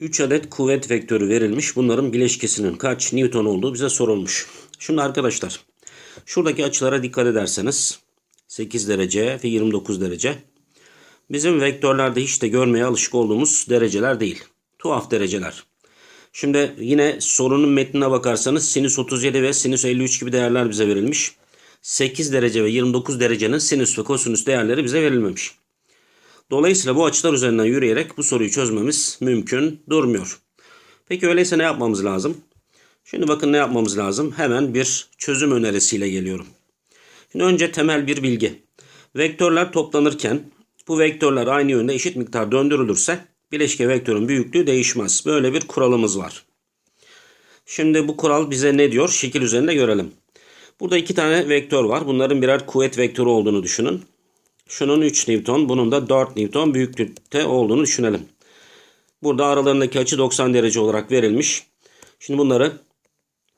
3 adet kuvvet vektörü verilmiş. Bunların bileşkesinin kaç Newton olduğu bize sorulmuş. Şimdi arkadaşlar şuradaki açılara dikkat ederseniz 8 derece ve 29 derece. Bizim vektörlerde hiç de görmeye alışık olduğumuz dereceler değil. Tuhaf dereceler. Şimdi yine sorunun metnine bakarsanız sinüs 37 ve sinüs 53 gibi değerler bize verilmiş. 8 derece ve 29 derecenin sinüs ve kosinüs değerleri bize verilmemiş. Dolayısıyla bu açılar üzerinden yürüyerek bu soruyu çözmemiz mümkün durmuyor. Peki öyleyse ne yapmamız lazım? Şimdi bakın ne yapmamız lazım? Hemen bir çözüm önerisiyle geliyorum. Şimdi önce temel bir bilgi. Vektörler toplanırken bu vektörler aynı yönde eşit miktar döndürülürse bileşke vektörün büyüklüğü değişmez. Böyle bir kuralımız var. Şimdi bu kural bize ne diyor? Şekil üzerinde görelim. Burada iki tane vektör var. Bunların birer kuvvet vektörü olduğunu düşünün. Şunun 3 Newton, bunun da 4 Newton büyüklükte olduğunu düşünelim. Burada aralarındaki açı 90 derece olarak verilmiş. Şimdi bunları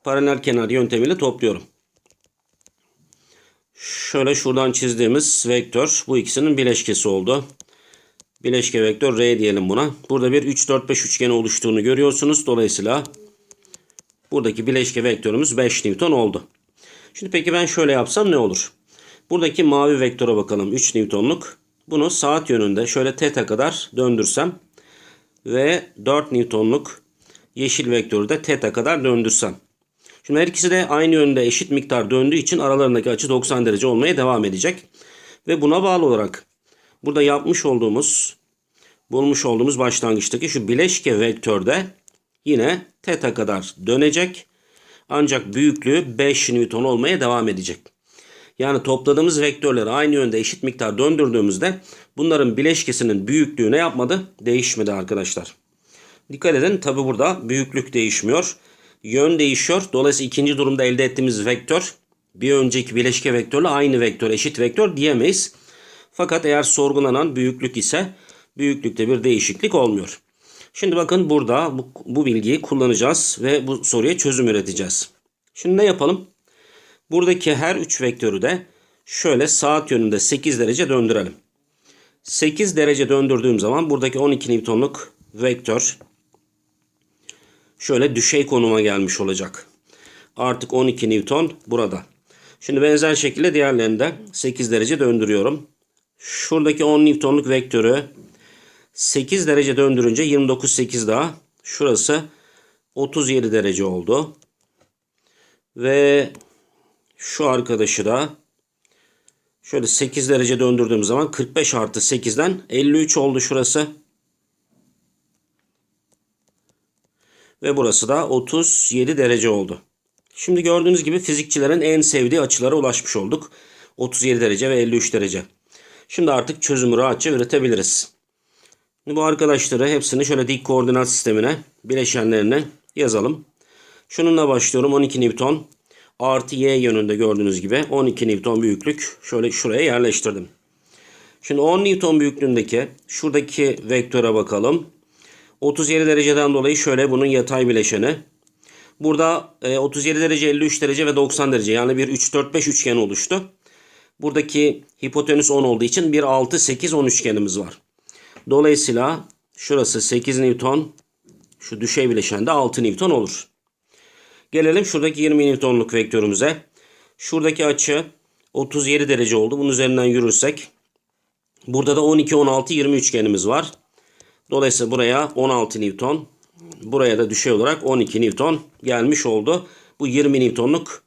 paralel kenar yöntemiyle topluyorum. Şöyle şuradan çizdiğimiz vektör bu ikisinin bileşkesi oldu. Bileşke vektör R diyelim buna. Burada bir 3 4 5 üçgeni oluştuğunu görüyorsunuz. Dolayısıyla buradaki bileşke vektörümüz 5 Newton oldu. Şimdi peki ben şöyle yapsam ne olur? Buradaki mavi vektöre bakalım 3 Newton'luk. Bunu saat yönünde şöyle teta kadar döndürsem ve 4 Newton'luk yeşil vektörü de teta kadar döndürsem. Şimdi her ikisi de aynı yönde eşit miktar döndüğü için aralarındaki açı 90 derece olmaya devam edecek. Ve buna bağlı olarak burada yapmış olduğumuz, bulmuş olduğumuz başlangıçtaki şu bileşke vektörde yine teta kadar dönecek. Ancak büyüklüğü 5 Newton olmaya devam edecek. Yani topladığımız vektörleri aynı yönde eşit miktar döndürdüğümüzde bunların bileşkesinin büyüklüğü ne yapmadı? Değişmedi arkadaşlar. Dikkat edin tabi burada büyüklük değişmiyor. Yön değişiyor. Dolayısıyla ikinci durumda elde ettiğimiz vektör bir önceki bileşke vektörle aynı vektör eşit vektör diyemeyiz. Fakat eğer sorgulanan büyüklük ise büyüklükte bir değişiklik olmuyor. Şimdi bakın burada bu, bu bilgiyi kullanacağız ve bu soruya çözüm üreteceğiz. Şimdi ne yapalım? Buradaki her 3 vektörü de şöyle saat yönünde 8 derece döndürelim. 8 derece döndürdüğüm zaman buradaki 12 Newton'luk vektör şöyle düşey konuma gelmiş olacak. Artık 12 Newton burada. Şimdi benzer şekilde diğerlerini de 8 derece döndürüyorum. Şuradaki 10 Newton'luk vektörü 8 derece döndürünce 29 8 daha. Şurası 37 derece oldu. Ve şu arkadaşı da şöyle 8 derece döndürdüğüm zaman 45 artı 8'den 53 oldu şurası. Ve burası da 37 derece oldu. Şimdi gördüğünüz gibi fizikçilerin en sevdiği açılara ulaşmış olduk. 37 derece ve 53 derece. Şimdi artık çözümü rahatça üretebiliriz. Şimdi bu arkadaşları hepsini şöyle dik koordinat sistemine bileşenlerine yazalım. Şununla başlıyorum 12 Newton artı y yönünde gördüğünüz gibi 12 Newton büyüklük şöyle şuraya yerleştirdim. Şimdi 10 Newton büyüklüğündeki şuradaki vektöre bakalım. 37 dereceden dolayı şöyle bunun yatay bileşeni. Burada 37 e, derece, 53 derece ve 90 derece yani bir 3 4 5 üçgen oluştu. Buradaki hipotenüs 10 olduğu için bir 6 8 10 üçgenimiz var. Dolayısıyla şurası 8 Newton, şu düşey bileşende 6 Newton olur. Gelelim şuradaki 20 Newton'luk vektörümüze. Şuradaki açı 37 derece oldu. Bunun üzerinden yürürsek burada da 12 16 20 üçgenimiz var. Dolayısıyla buraya 16 Newton, buraya da düşey olarak 12 Newton gelmiş oldu. Bu 20 Newton'luk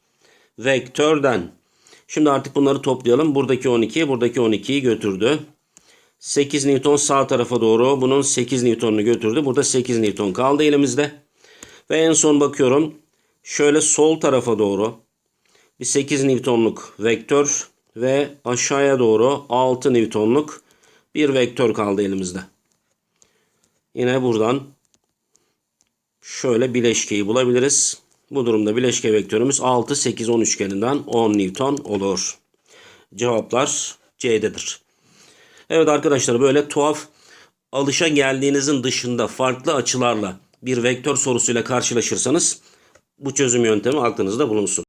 vektörden. Şimdi artık bunları toplayalım. Buradaki 12, buradaki 12'yi götürdü. 8 Newton sağ tarafa doğru bunun 8 Newton'unu götürdü. Burada 8 Newton kaldı elimizde. Ve en son bakıyorum. Şöyle sol tarafa doğru bir 8 Newton'luk vektör ve aşağıya doğru 6 Newton'luk bir vektör kaldı elimizde. Yine buradan şöyle bileşkeyi bulabiliriz. Bu durumda bileşke vektörümüz 6, 8, 10 üçgeninden 10 Newton olur. Cevaplar C'dedir. Evet arkadaşlar böyle tuhaf alışa geldiğinizin dışında farklı açılarla bir vektör sorusuyla karşılaşırsanız bu çözüm yöntemi aklınızda bulunsun.